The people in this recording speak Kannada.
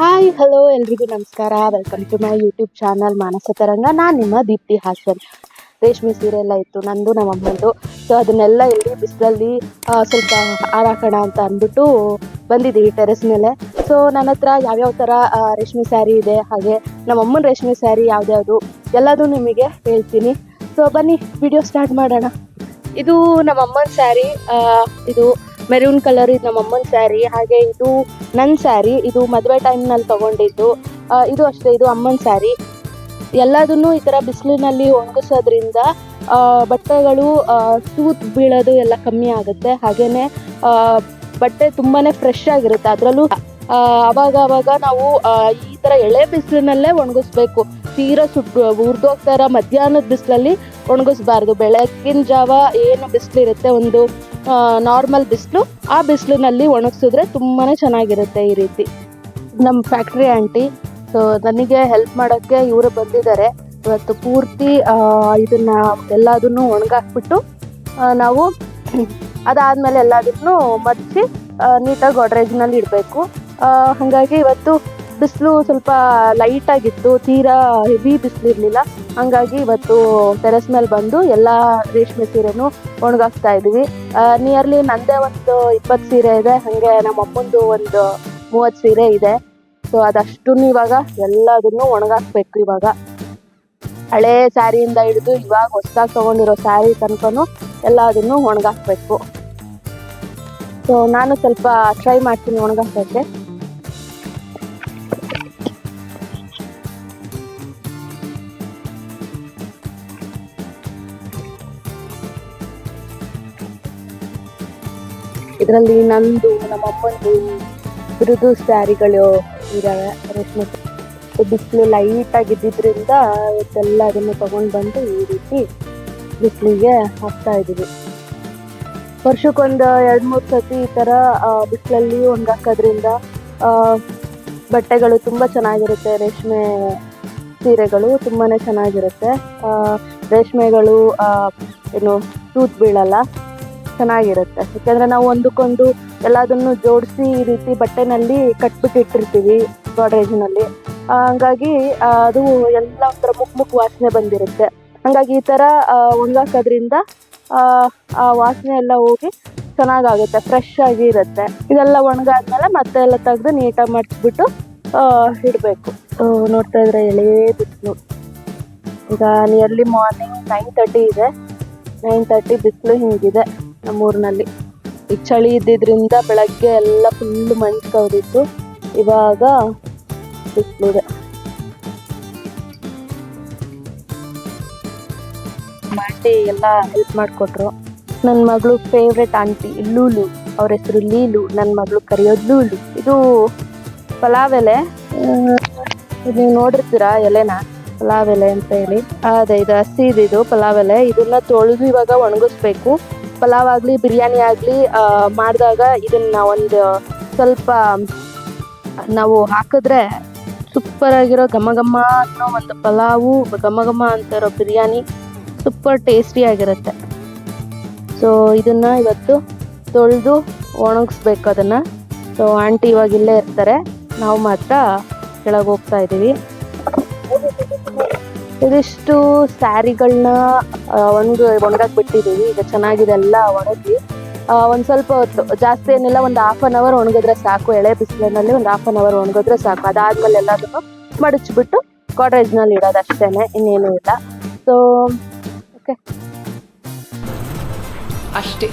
ಹಾಯ್ ಹಲೋ ಎಲ್ರಿಗೂ ನಮಸ್ಕಾರ. Welcome to my YouTube channel Manasa Taranga ನಾನು ನಿಮ್ಮ ದೀಪ್ತಿ ಹಾಸನ್. ರೇಷ್ಮೆ ಸೀರೆ ಎಲ್ಲ ಇತ್ತು, ನಂದು, ನಮ್ಮ ಅಮ್ಮಂದು. ಸೊ ಅದನ್ನೆಲ್ಲ ಇಲ್ಲಿ ಬಿಸಿಲಲ್ಲಿ ಸ್ವಲ್ಪ ಹಾರಾಕೋಣ ಅಂತ ಅಂದ್ಬಿಟ್ಟು ಬಂದಿದ್ದೀವಿ ಟೆರೆಸ್ ಮೇಲೆ. ಸೊ ನನ್ನ ಹತ್ರ ಯಾವ್ಯಾವ ಥರ ರೇಷ್ಮೆ ಸ್ಯಾರಿ ಇದೆ, ಹಾಗೆ ನಮ್ಮ ಅಮ್ಮನ ರೇಷ್ಮೆ ಸ್ಯಾರಿ ಯಾವ್ದ್ಯಾವುದು, ಎಲ್ಲದೂ ನಿಮಗೆ ಹೇಳ್ತೀನಿ. ಸೊ ಬನ್ನಿ ವಿಡಿಯೋ ಸ್ಟಾರ್ಟ್ ಮಾಡೋಣ. ಇದು ನಮ್ಮ ಅಮ್ಮನ ಸ್ಯಾರಿ ಇದು ಮೆರೂನ್ ಕಲರ್ ಇದು ನಮ್ಮ ಅಮ್ಮನ ಸ್ಯಾರಿ ಹಾಗೆ ಇದು ನನ್ನ ಸ್ಯಾರಿ ಇದು ಮದುವೆ ಟೈಮ್ನಲ್ಲಿ ತಗೊಂಡಿದ್ದು. ಇದು ಅಷ್ಟೇ, ಇದು ಅಮ್ಮನ ಸ್ಯಾರಿ ಎಲ್ಲದನ್ನು ಈ ಥರ ಬಿಸಿಲಿನಲ್ಲಿ ಒಣಗಿಸೋದ್ರಿಂದ ಬಟ್ಟೆಗಳು ತೂತ್ ಬೀಳೋದು ಎಲ್ಲ ಕಮ್ಮಿ ಆಗುತ್ತೆ. ಹಾಗೇನೆ ಬಟ್ಟೆ ತುಂಬಾನೇ ಫ್ರೆಶ್ ಆಗಿರುತ್ತೆ. ಅದರಲ್ಲೂ ಅವಾಗ ಅವಾಗ ನಾವು ಈ ಥರ ಎಳೆ ಬಿಸಿಲಿನಲ್ಲೇ ಒಣಗಿಸ್ಬೇಕು. ತೀರಾ ಸುಟ್ಟು ಇರೋ ಮಧ್ಯಾಹ್ನದ ಬಿಸಿಲಲ್ಲಿ ಒಣಗಿಸ್ಬಾರ್ದು. ಬೆಳಕಿನ ಜಾವ ಏನು ಬಿಸಿಲಿರುತ್ತೆ, ಒಂದು ನಾರ್ಮಲ್ ಬಿಸಿಲು, ಆ ಬಿಸಿಲಿನಲ್ಲಿ ಒಣಗಿಸಿದ್ರೆ ತುಂಬಾ ಚೆನ್ನಾಗಿರುತ್ತೆ ಈ ರೀತಿ. ನಮ್ಮ ಫ್ಯಾಕ್ಟ್ರಿ ಆಂಟಿ ಸೊ ನನಗೆ ಹೆಲ್ಪ್ ಮಾಡೋಕ್ಕೆ ಇವರು ಬಂದಿದ್ದಾರೆ. ಇವತ್ತು ಪೂರ್ತಿ ಇದನ್ನು ಎಲ್ಲದನ್ನು ಒಣಗಾಕ್ಬಿಟ್ಟು ನಾವು ಅದಾದಮೇಲೆ ಎಲ್ಲದನ್ನು ಮಡಿಸಿ ನೀಟಾಗಿ ಗೋಡ್ರೇಜ್ನಲ್ಲಿ ಇಡಬೇಕು. ಹಾಗಾಗಿ ಇವತ್ತು ಬಿಸಿಲು ಸ್ವಲ್ಪ ಲೈಟ್ ಆಗಿತ್ತು, ತೀರಾ ಹೆವಿ ಬಿಸಿಲು ಇರಲಿಲ್ಲ ಹಂಗಾಗಿ ಇವತ್ತು ಟೆರೆಸ್ ಮೇಲೆ ಬಂದು ಎಲ್ಲ ರೇಷ್ಮೆ ಸೀರೆನೂ ಒಣಗಾಕ್ತಾ ಇದೀವಿ. ನಿಯರ್ಲಿ ನಂದೇ ಒಂದು ಇಪ್ಪತ್ತು ಸೀರೆ ಇದೆ, ಹಾಗೆ ನಮ್ಮ ಅಮ್ಮಂದು ಒಂದು ಮೂವತ್ತು ಸೀರೆ ಇದೆ. ಸೊ ಅದಷ್ಟು ಇವಾಗ ಎಲ್ಲದನ್ನು ಒಣಗಾಕ್ಬೇಕು ಇವಾಗ. ಹಳೆ ಸ್ಯಾರಿಯಿಂದ ಹಿಡಿದು ಇವಾಗ ಹೊಸದಾಗಿ ತಗೊಂಡಿರೋ ಸ್ಯಾರಿ ತನಕನು ಎಲ್ಲದನ್ನು ಒಣಗಾಕ್ಬೇಕು. ಸೊ ನಾನು ಸ್ವಲ್ಪ ಟ್ರೈ ಮಾಡ್ತೀನಿ ಒಣಗಾಕಕ್ಕೆ ಇದರಲ್ಲಿ ನಂದು, ನಮ್ಮ ಅಪ್ಪಂದು ಮೃದು ಸ್ಯಾರಿಗಳು ಇದಾವೆ. ರೇಷ್ಮೆ ಬಿಸಿಲು ಲೈಟ್ ಇದ್ದಿದ್ರಿಂದ ಇವತ್ತೆಲ್ಲ ಅದನ್ನು ತಗೊಂಡು ಬಂದು ಈ ರೀತಿ ಬಿಸಿಲಿಗೆ ಹಾಕ್ತಾ ಇದೀವಿ ವರ್ಷಕ್ಕೊಂದು ಎರಡು ಮೂರು ಸತಿ ಈ ಥರ ಬಿಸಿಲಲ್ಲಿ ಹಾಕೋದ್ರಿಂದ ಬಟ್ಟೆಗಳು ತುಂಬ ಚೆನ್ನಾಗಿರುತ್ತೆ. ರೇಷ್ಮೆ ಸೀರೆಗಳು ತುಂಬಾ ಚೆನ್ನಾಗಿರುತ್ತೆ. ರೇಷ್ಮೆಗಳು ಏನು ತೂತ್ ಬೀಳಲ್ಲ. ಚೆನ್ನಾಗಿರುತ್ತೆ. ಯಾಕಂದ್ರೆ ನಾವು ಒಂದಕ್ಕೊಂದು ಎಲ್ಲದನ್ನು ಜೋಡಿಸಿ ಈ ರೀತಿ ಬಟ್ಟೆನಲ್ಲಿ ಕಟ್ಬಿಟ್ಟು ಇಟ್ಟಿರ್ತೀವಿ ಗೋಡ್ರೇಜ್ನಲ್ಲಿ ಹಂಗಾಗಿ ಅದು ಎಲ್ಲ ಒಂಥರ ಮುಕ್ ಮುಕ್ ವಾಸನೆ ಬಂದಿರುತ್ತೆ. ಹಂಗಾಗಿ ಈ ಥರ ಒಣಗಾಕೋದ್ರಿಂದ ಆ, ಆ ವಾಸನೆ ಎಲ್ಲ ಹೋಗಿ ಚೆನ್ನಾಗಾಗುತ್ತೆ ಫ್ರೆಶ್ ಆಗಿ ಇರುತ್ತೆ. ಇದೆಲ್ಲ ಒಣಗಾದ್ಮೇಲೆ ಮತ್ತೆ ಎಲ್ಲ ತೆಗೆದು ನೀಟಾಗಿ ಮಾಡಿಸ್ಬಿಟ್ಟು ಇಡಬೇಕು. ನೋಡ್ತಾ ಇದ್ರೆ ಎಳೆ ಬಿಸಿಲು ಈಗ ನಿಯರ್ಲಿ ಮಾರ್ನಿಂಗ್ ನೈನ್ ತರ್ಟಿ ಇದೆ. ನೈನ್ ತರ್ಟಿ ಬಿಸಿಲು ಹಿಂಗಿದೆ. ನಮ್ಮೂರಿನಲ್ಲಿ. ಈ ಚಳಿ ಇದ್ದಿದ್ರಿಂದ ಬೆಳಗ್ಗೆ ಎಲ್ಲ ಫುಲ್ ಮಂಜು ಕವಿದಿತ್ತು. ಇವಾಗ ಬಿಸಿಲಿದೆ. ಆಂಟಿ ಎಲ್ಲ ಹೆಲ್ಪ್ ಮಾಡಿಕೊಟ್ರು. ನನ್ನ ಮಗಳು ಫೇವ್ರೆಟ್ ಆಂಟಿ ಲೂಲು. ಅವ್ರ ಹೆಸರು ಲೀಲು ನನ್ನ ಮಗಳು ಕರೆಯೋದು ಲೂಲು. ಇದು ಪಲಾವ್ ಎಲೆ. ಇದು ನೀವು ನೋಡಿರ್ತೀರಾ ಎಲೆನ? ಪಲಾವ್ ಎಲೆ ಅಂತ ಹೇಳಿ. ಅದೇ ಇದು ಹಸಿದಿದು ಪಲಾವ್ ಎಲೆ. ಇದನ್ನ ತೊಳೆದು ಇವಾಗ ಒಣಗಿಸ್ಬೇಕು. ಪಲಾವ್ ಆಗಲಿ, ಬಿರಿಯಾನಿ ಆಗಲಿ ಮಾಡಿದಾಗ ಇದನ್ನ ಒಂದು ಸ್ವಲ್ಪ ನಾವು ಹಾಕಿದ್ರೆ ಸೂಪರ್ ಆಗಿರೋ ಘಮ ಘಮ ಅನ್ನೋ ಒಂದು ಪಲಾವು ಘಮ ಘಮ ಅಂತ ಇರೋ ಬಿರಿಯಾನಿ ಸೂಪರ್ ಟೇಸ್ಟಿ ಆಗಿರುತ್ತೆ. ಸೊ ಇದನ್ನ ಇವತ್ತು ತೊಳೆದು ಒಣಗಿಸ್ಬೇಕು ಅದನ್ನ. ಸೊ ಆಂಟಿ ಇವಾಗ ಇಲ್ಲೇ ಇರ್ತಾರೆ. ನಾವು ಮಾತ್ರ ಕೆಳಗೆ ಹೋಗ್ತಾ ಇದ್ದೀವಿ ಇದಿಷ್ಟು ಸ್ಯಾರಿಗಳನ್ನ ಒಣಗಿ ಒಣಗಾಕ್ ಬಿಟ್ಟಿದ್ದೀವಿ. ಈಗ ಚೆನ್ನಾಗಿದೆ ಎಲ್ಲ ಒಣಗಿ ಒಂದ್ ಸ್ವಲ್ಪ ಹೊತ್ತು ಜಾಸ್ತಿ ಏನಿಲ್ಲ, ಒಂದು ಹಾಫ್ ಅನ್ ಅವರ್ ಒಣಗಿದ್ರೆ ಸಾಕು. ಎಳೆ ಬಿಸಿಲಿನಲ್ಲಿ ಒಂದು ಹಾಫ್ ಅನ್ ಅವರ್ ಒಣಗಿದ್ರೆ ಸಾಕು. ಅದಾದ್ಮೇಲೆ ಎಲ್ಲದನ್ನು ಮಡಚ್ಬಿಟ್ಟು ನಲ್ಲಿ ಇಡೋದು ಅಷ್ಟೇನೆ, ಇನ್ನೇನು ಇಲ್ಲ. ಸೊ ಓಕೆ ಅಷ್ಟೇ.